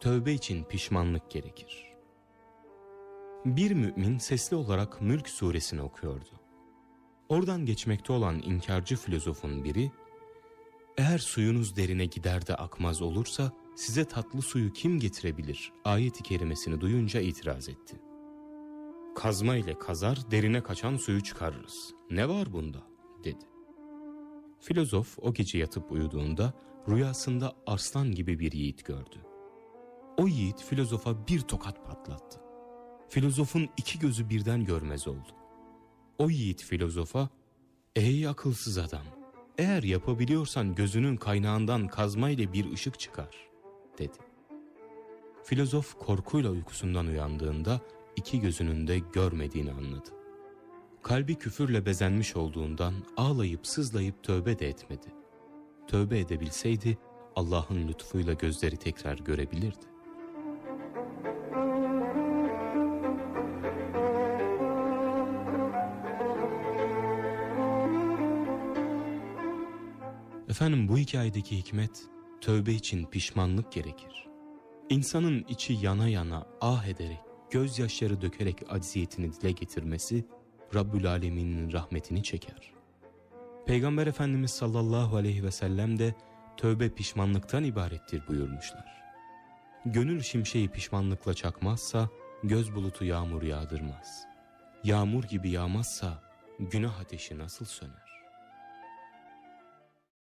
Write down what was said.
tövbe için pişmanlık gerekir. Bir mümin sesli olarak Mülk suresini okuyordu. Oradan geçmekte olan inkarcı filozofun biri, eğer suyunuz derine gider de akmaz olursa size tatlı suyu kim getirebilir ayeti kerimesini duyunca itiraz etti. Kazma ile kazar derine kaçan suyu çıkarırız. Ne var bunda? dedi. Filozof o gece yatıp uyuduğunda rüyasında arslan gibi bir yiğit gördü. O yiğit filozofa bir tokat patlattı. Filozofun iki gözü birden görmez oldu. O yiğit filozofa, ''Ey akılsız adam, eğer yapabiliyorsan gözünün kaynağından kazma ile bir ışık çıkar.'' dedi. Filozof korkuyla uykusundan uyandığında iki gözünün de görmediğini anladı. Kalbi küfürle bezenmiş olduğundan ağlayıp sızlayıp tövbe de etmedi. Tövbe edebilseydi Allah'ın lütfuyla gözleri tekrar görebilirdi. Efendim bu hikayedeki hikmet tövbe için pişmanlık gerekir. İnsanın içi yana yana ah ederek, gözyaşları dökerek acziyetini dile getirmesi Rabbül Alemin'in rahmetini çeker. Peygamber Efendimiz sallallahu aleyhi ve sellem de tövbe pişmanlıktan ibarettir buyurmuşlar. Gönül şimşeği pişmanlıkla çakmazsa göz bulutu yağmur yağdırmaz. Yağmur gibi yağmazsa günah ateşi nasıl söner?